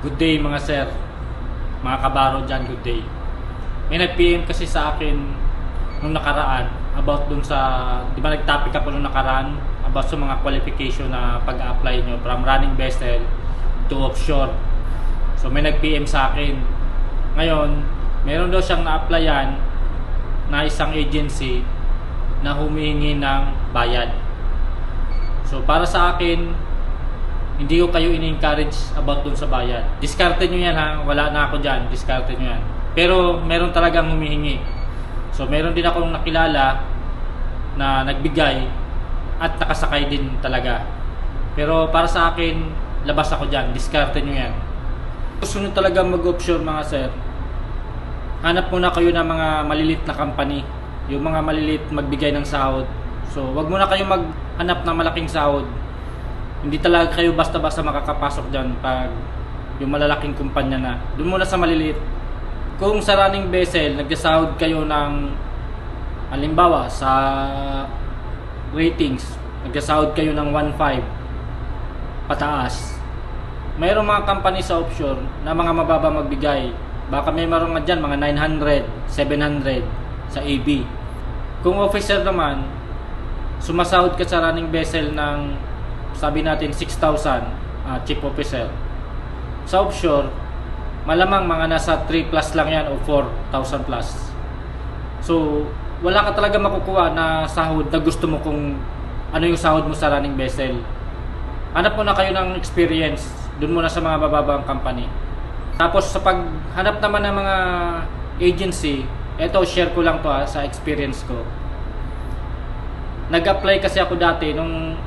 Good day mga sir, mga kabaro dyan, good day. May nag-PM kasi sa akin nung nakaraan about dun sa, di ba nag-topic ako nung nakaraan about sa mga qualification na pag-apply nyo from running vessel to offshore. So may nag-PM sa akin. Ngayon, meron daw siyang na-applyan na isang agency na humihingi ng bayad. So para sa akin, hindi ko kayo in-encourage about dun sa bayad. Diskarte nyo yan ha, wala na ako dyan, diskarte nyo yan. Pero meron talagang humihingi. So meron din akong nakilala na nagbigay at nakasakay din talaga. Pero para sa akin, labas ako dyan, diskarte nyo yan. Gusto nyo talaga mag-option mga sir, hanap muna kayo ng mga malilit na company. Yung mga malilit magbigay ng sahod. So, wag muna kayo maghanap ng malaking sahod. Hindi talaga kayo basta-basta makakapasok dyan pag yung malalaking kumpanya na. Doon muna sa maliliit. Kung sa running vessel, nagsasahod kayo ng halimbawa sa ratings, nagsasahod kayo ng 1.5 pataas. Mayroong mga company sa offshore na mga mababa magbigay. Baka may meron nga dyan, mga 900, 700 sa AB. Kung officer naman, sumasahod ka sa running vessel ng sabi natin 6,000 ah, chief officer. Sa offshore, malamang mga nasa 3 plus lang yan o 4,000 plus. So, wala ka talaga makukuha na sahod na gusto mo kung ano yung sahod mo sa running vessel. Hanap mo na kayo ng experience doon muna sa mga bababang company. Tapos sa paghanap naman ng mga agency, eto share ko lang to ha, sa experience ko. Nag-apply kasi ako dati nung